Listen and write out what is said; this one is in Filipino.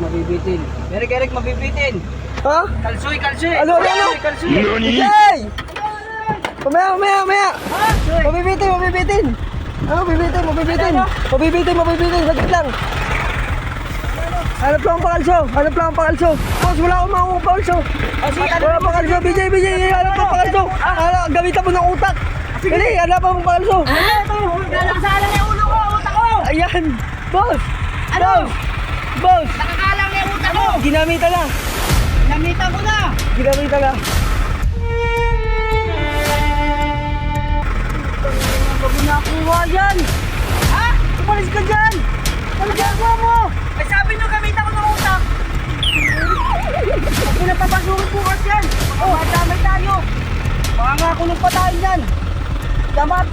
mabibitin. Eric, Eric, mabibitin. Ha? Kalsoy, kalsoy. Ano, ano, ano? Kalsoy. Jay! Mamaya, mamaya, mamaya! Mabibitin, mabibitin! Ano, mabibitin, mabibitin! Mabibitin, mabibitin, saglit lang! Hanap lang ang pakalso! Hanap lang ang pakalso! Boss, wala akong makuha pakalso! Wala akong pakalso! BJ, BJ! Hanap lang pakalso! Hanap, gamitan mo ng utak! Dali, hanap ang pakalso! Nakasalang yung ulo ko, utak ko! Ayan! Boss! Ano? Boss! Boss! Ginamitan na! Namita ko na! Ginamitan na! Bago nakuha yan! Ha? Umalis ka dyan! Ano ginagawa mo? Ay sabi nyo gamitan ko ng utak! Pag pinapapasukin bukas yan! Oh, madamay tayo! Baka nga kulong pa tayo yan! Dapat